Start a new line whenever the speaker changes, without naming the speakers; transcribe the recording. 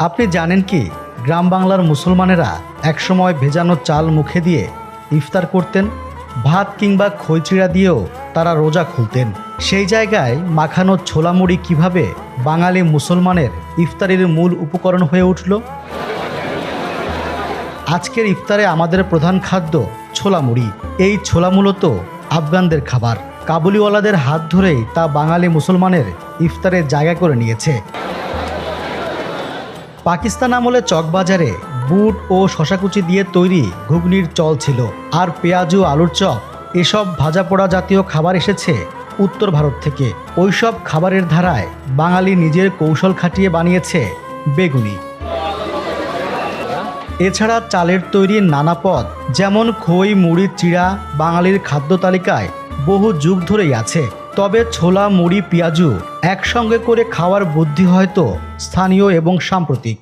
আপনি জানেন কি, গ্রাম বাংলার মুসলমানেরা একসময় ভেজানো চাল মুখে দিয়ে ইফতার করতেন, ভাত কিংবা খইচিড়া দিয়েও তারা রোজা খুলতেন। সেই জায়গায় মাখানো ছোলা মুড়ি কীভাবে বাঙালি মুসলমানের ইফতারের মূল উপকরণ হয়ে উঠল? আজকের ইফতারে আমাদের প্রধান খাদ্য ছোলা মুড়ি এই ছোলা মূলত আফগানদের খাবার। কাবুলিওয়ালাদের হাত ধরেই তা বাঙালি মুসলমানের ইফতারে জায়গা করে নিয়েছে। পাকিস্তান আমলে চকবাজারে বুট ও শশাকুচি দিয়ে তৈরি ঘুগনির চল ছিল। আর পেঁয়াজ ও আলুর চপ, এসব ভাজা পোড়া জাতীয় খাবার এসেছে উত্তর ভারত থেকে। ওইসব খাবারের ধারায় বাঙালি নিজের কৌশল খাটিয়ে বানিয়েছে বেগুনি। এছাড়া চালের তৈরি নানা পদ, যেমন খই, মুড়ি, চিড়া বাঙালির খাদ্য তালিকায় বহু যুগ ধরেই আছে। তবে ছোলা মুড়ি পেঁয়াজু একসঙ্গে করে খাওয়ার বুদ্ধি হয়তো স্থানীয় এবং সাম্প্রতিক।